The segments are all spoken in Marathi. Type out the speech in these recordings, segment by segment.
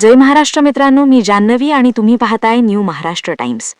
जय महाराष्ट्र मित्रांनो मी जान्हवी आणि तुम्ही पाहताय न्यू महाराष्ट्र टाइम्स.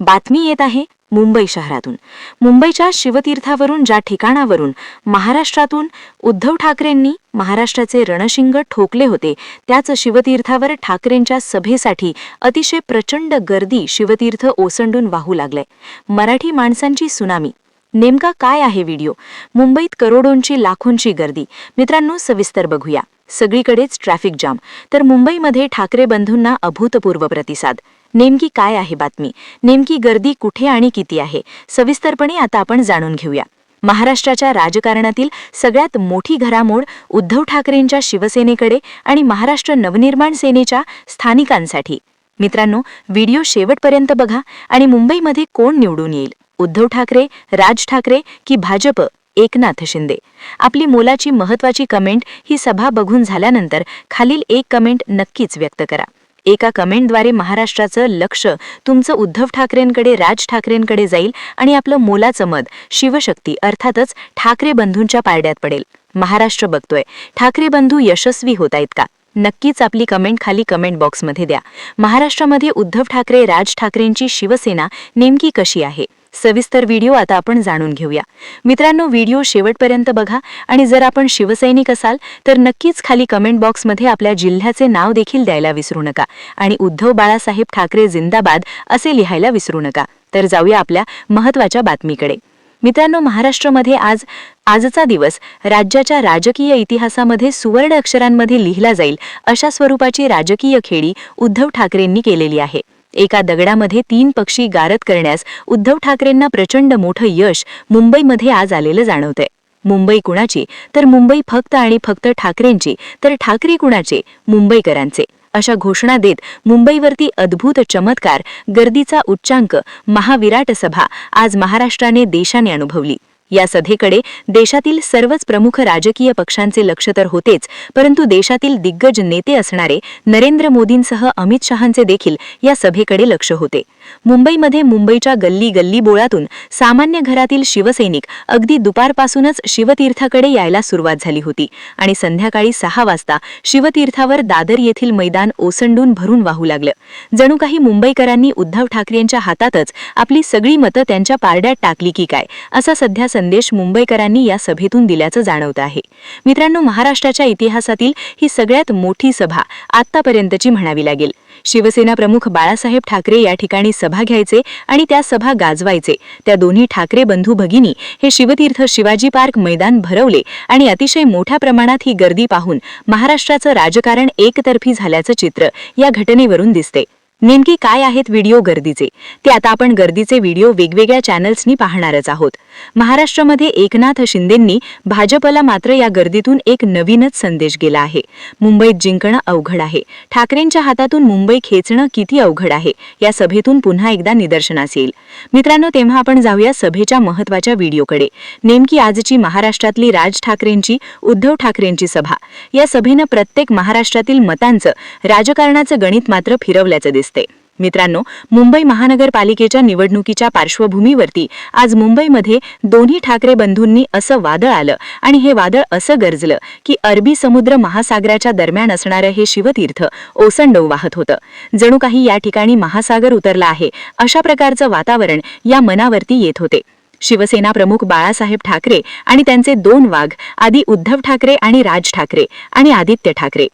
बातमी येत आहे मुंबई शहरातून. मुंबईच्या शिवतीर्थावरून ज्या ठिकाणावरून महाराष्ट्रातून उद्धव ठाकरेंनी महाराष्ट्राचे रणशिंग ठोकले होते त्याच शिवतीर्थावर ठाकरेंच्या सभेसाठी अतिशय प्रचंड गर्दी शिवतीर्थ ओसंडून वाहू लागलंय. मराठी माणसांची सुनामी. नेमका काय आहे व्हिडिओ? मुंबईत करोडोंची लाखोंची गर्दी. मित्रांनो सविस्तर बघूया. सगळीकडेच ट्रॅफिक जाम. तर मुंबईमध्ये ठाकरे बंधूंना अभूतपूर्व प्रतिसाद. नेमकी काय आहे बातमी? नेमकी गर्दी कुठे आणि किती आहे? सविस्तरपणे आता आपण जाणून घेऊया. महाराष्ट्राच्या राजकारणातील सगळ्यात मोठी घरामोड उद्धव ठाकरेंच्या शिवसेनेकडे आणि महाराष्ट्र नवनिर्माण सेनेच्या स्थानिकांसाठी. मित्रांनो व्हिडिओ शेवटपर्यंत बघा आणि मुंबईमध्ये कोण निवडून येईल? उद्धव ठाकरे राज ठाकरे की भाजप? एकनाथ शिंदे. आपली मोलाची महत्वाची कमेंट ही सभा बघून झाल्यानंतर खालील एक कमेंट नक्कीच व्यक्त करा. एका कमेंटद्वारे महाराष्ट्राचं लक्ष तुमचं उद्धव ठाकरेंकडे राज ठाकरेंकडे जाईल आणि आपलं मोलाचं मत शिवशक्ती अर्थातच ठाकरे बंधूंच्या पारड्यात पडेल. महाराष्ट्र बघतोय. ठाकरे बंधू यशस्वी होत आहेत का? नक्कीच आपली कमेंट खाली कमेंट बॉक्समध्ये द्या. महाराष्ट्रामध्ये उद्धव ठाकरे राज ठाकरेंची शिवसेना नेमकी कशी आहे? सविस्तर व्हिडिओ आता आपण जाणून घेऊया. मित्रांनो व्हिडिओ शेवटपर्यंत बघा आणि जर आपण शिवसैनिक असाल तर नक्कीच खाली कमेंट बॉक्समध्ये आपल्या जिल्ह्याचे नाव देखील द्यायला विसरू नका आणि उद्धव बाळासाहेब ठाकरे जिंदाबाद असे लिहायला विसरू नका. तर जाऊया आपल्या महत्त्वाच्या बातमीकडे. मित्रांनो महाराष्ट्रामध्ये आज आजचा दिवस राज्याच्या राजकीय इतिहासामध्ये सुवर्ण अक्षरांमध्ये लिहिला जाईल अशा स्वरूपाची राजकीय खेळी उद्धव ठाकरेंनी केलेली आहे. एका दगडामध्ये तीन पक्षी गारद करण्यास उद्धव ठाकरेंना प्रचंड मोठं यश मुंबईमध्ये आज आलेलं जाणवतंय. मुंबई कुणाची? तर मुंबई फक्त आणि फक्त ठाकरेंची. तर ठाकरे कुणाचे? मुंबईकरांचे. अशा घोषणा देत मुंबईवरती अद्भुत चमत्कार गर्दीचा उच्चांक महाविराट सभा आज महाराष्ट्राने देशाने अनुभवली. या सभेकडे देशातील सर्वच प्रमुख राजकीय पक्षांचे लक्ष तर होतेच परंतु देशातील दिग्गज नेते असणारे नरेंद्र मोदींसह अमित शहांचे देखील या सभेकडे लक्ष होते. मुंबईमध्ये मुंबईच्या गल्ली गल्ली बोळातून सामान्य घरातील शिवसैनिक अगदी दुपारपासूनच शिवतीर्थाकडे यायला सुरुवात झाली होती आणि संध्याकाळी सहा वाजता शिवतीर्थावर दादर येथील मैदान ओसंडून भरून वाहू लागलं. जणू काही मुंबईकरांनी उद्धव ठाकरेंच्या हातातच आपली सगळी मतं त्यांच्या पारड्यात टाकली की काय असा सध्या संदेश मुंबईकरांनी या सभेतून दिल्याचं जाणवत आहे. मित्रांनो महाराष्ट्राच्या इतिहासातील ही सगळ्यात मोठी सभा आतापर्यंतची म्हणावी लागेल. शिवसेना प्रमुख बाळासाहेब ठाकरे या ठिकाणी सभा घ्यायचे आणि त्या सभा गाजवायचे. त्या दोन्ही ठाकरे बंधू भगिनी हे शिवतीर्थ शिवाजी पार्क मैदान भरवले आणि अतिशय मोठ्या प्रमाणात ही गर्दी पाहून महाराष्ट्राचं राजकारण एकतर्फी झाल्याचं चित्र या घटनेवरून दिसते. नेमकी काय आहेत व्हिडिओ गर्दीचे? ते आता आपण गर्दीचे व्हिडिओ वेगवेगळ्या चॅनल्सनी पाहणारच आहोत. महाराष्ट्रामध्ये एकनाथ शिंदेंनी भाजपला मात्र या गर्दीतून एक नवीनच संदेश गेला आहे. मुंबईत जिंकणं अवघड आहे. ठाकरेंच्या हातातून मुंबई खेचणं किती अवघड आहे या सभेतून पुन्हा एकदा निदर्शनास येईल मित्रांनो तेव्हा आपण जाऊया सभेच्या महत्त्वाच्या व्हिडिओकडे. नेमकी आजची महाराष्ट्रातली राज ठाकरेंची उद्धव ठाकरेंची सभा. या सभेनं प्रत्येक महाराष्ट्रातील मतांचं राजकारणाचं गणित मात्र फिरवल्याचं दिसते मित्रांनो मुंबई महानगरपालिकेच्या निवडणुकीच्या पार्श्वभूमीवरती आज मुंबईमध्ये दोन्ही ठाकरे बंधूंनी असं वादळ आलं आणि हे वादळ असं गरजलं की अरबी समुद्र महासागराच्या दरम्यान असणारं हे शिवतीर्थ ओसंडव वाहत होतं. जणू काही या ठिकाणी महासागर उतरला आहे अशा प्रकारचं वातावरण या मनावरती येत होते. शिवसेना प्रमुख बाळासाहेब ठाकरे आणि त्यांचे दोन वाघ आदी उद्धव ठाकरे आणि राज ठाकरे आणि आदित्य ठाकरे.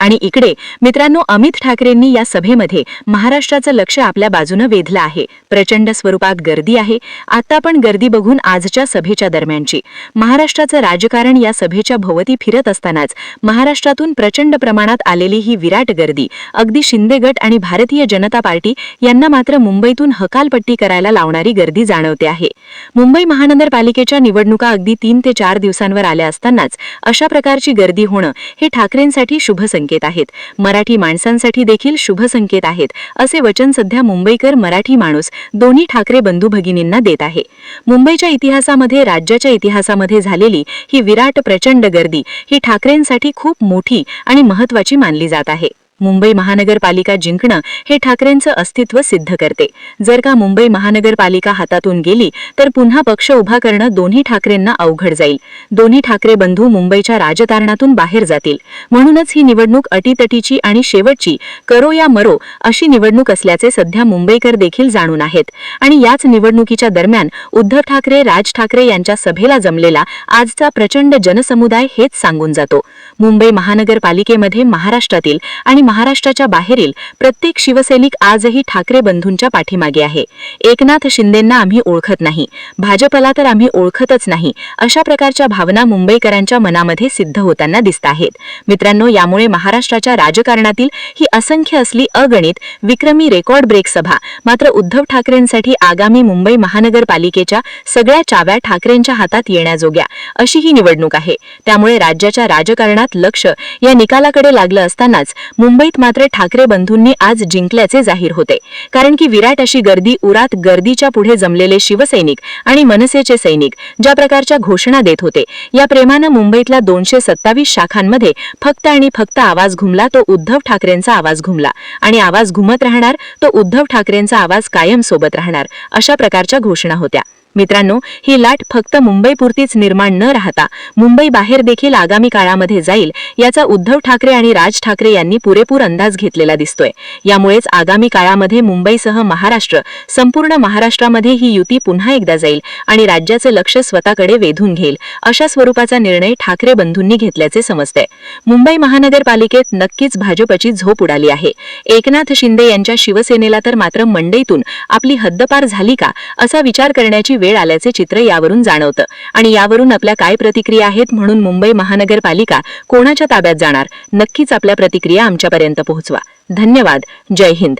आणि इकडे मित्रांनो अमित ठाकरेंनी या सभेमध्ये महाराष्ट्राचं लक्ष आपल्या बाजूनं वेधलं आहे. प्रचंड स्वरूपात गर्दी आहे. आता पण गर्दी बघून आजच्या सभेच्या दरम्यानची. महाराष्ट्राचं राजकारण या सभेच्या भोवती फिरत असतानाच महाराष्ट्रातून प्रचंड प्रमाणात आलेली ही विराट गर्दी अगदी शिंदे गट आणि भारतीय जनता पार्टी यांना मात्र मुंबईतून हकालपट्टी करायला लावणारी गर्दी जाणवते आहे. मुंबई महानगरपालिकेच्या निवडणुका अगदी तीन ते चार दिवसांवर आल्या असतानाच अशा प्रकारची गर्दी होणं हे ठाकरेंसाठी शुभ संकेत आहेत. मराठी माणसांसाठी देखील शुभ संकेत आहेत असे वचन सध्या मुंबईकर मराठी माणूस दोन्ही ठाकरे बंधू भगिनींना देत आहे. मुंबईच्या इतिहासामध्ये राज्याच्या इतिहासामध्ये झालेली ही विराट प्रचंड गर्दी ही ठाकरेंसाठी खूप मोठी आणि महत्वाची मानली जात आहे. मुंबई महानगरपालिका जिंकणं हे ठाकरेंचं अस्तित्व सिद्ध करते. जर का मुंबई महानगरपालिका हातातून गेली तर पुन्हा पक्ष उभा करणं दोन्ही ठाकरेंना अवघड जाईल. दोन्ही ठाकरे बंधू मुंबईच्या राजकारणातून बाहेर जातील. म्हणूनच ही निवडणूक अटीतटीची आणि शेवटची करो या मरो अशी निवडणूक असल्याचे सध्या मुंबईकर देखील जाणून आहेत. आणि याच निवडणुकीच्या दरम्यान उद्धव ठाकरे राज ठाकरे यांच्या सभेला जमलेला आजचा प्रचंड जनसमुदाय हेच सांगून जातो. मुंबई महानगरपालिकेमध्ये महाराष्ट्रातील आणि महाराष्ट्राच्या बाहेरील प्रत्येक शिवसैनिक आजही ठाकरे बंधूंच्या पाठीमागे आहे. एकनाथ शिंदेंना आम्ही ओळखत नाही. भाजपला तर आम्ही ओळखतच नाही अशा प्रकारच्या भावना मुंबईकरांच्या मनामध्ये सिद्ध होताना दिसत आहेत. मित्रांनो यामुळे महाराष्ट्राच्या राजकारणातील ही असंख्य असली अगणित विक्रमी रेकॉर्ड ब्रेक सभा मात्र उद्धव ठाकरेंसाठी आगामी मुंबई महानगरपालिकेच्या सगळ्या चाव्या ठाकरेंच्या हातात येण्याजोग्या अशी ही निवडणूक आहे. त्यामुळे राज्याच्या राजकारणात लक्ष या निकालाकडे लागलं असतानाच मुंबई मुंबईत मात्र ठाकरे बंधूंनी आज जिंकल्याचे जाहीर होते. कारण की विराट अशी गर्दी उरात गर्दीच्या पुढे जमलेले शिवसैनिक आणि मनसेचे सैनिक ज्या प्रकारच्या घोषणा देत होते या प्रेमानं मुंबईतल्या दोनशे सत्तावीस शाखांमध्ये फक्त आणि फक्त आवाज घुमला तो उद्धव ठाकरेंचा आवाज घुमला. आणि आवाज घुमत राहणार तो उद्धव ठाकरेंचा आवाज कायम सोबत राहणार अशा प्रकारच्या घोषणा होत्या. मित्रांनो ही लाट फक्त मुंबईपुरतीच निर्माण न राहता मुंबई बाहेर देखील आगामी काळामध्ये जाईल याचा उद्धव ठाकरे आणि राज ठाकरे यांनी पुरेपूर अंदाज घेतलेला दिसतोय. यामुळेच आगामी काळामध्ये मुंबईसह महाराष्ट्र संपूर्ण महाराष्ट्रामध्ये ही युती पुन्हा एकदा जाईल आणि राज्याचं लक्ष स्वतःकडे वेधून घेईल अशा स्वरूपाचा निर्णय ठाकरे बंधूंनी घेतल्याचे समजते मुंबई महानगरपालिकेत नक्कीच भाजपची झोप उडाली आहे. एकनाथ शिंदे यांच्या शिवसेनेला तर मात्र मंडईतून आपली हद्दपार झाली का असा विचार करण्याची वेळ आल्याचे चित्र यावरून जाणवतं. आणि यावरून आपल्या काय प्रतिक्रिया आहेत म्हणून मुंबई महानगरपालिका कोणाच्या ताब्यात जाणार? नक्कीच आपल्या प्रतिक्रिया आमच्यापर्यंत पोहोचवा. धन्यवाद. जय हिंद.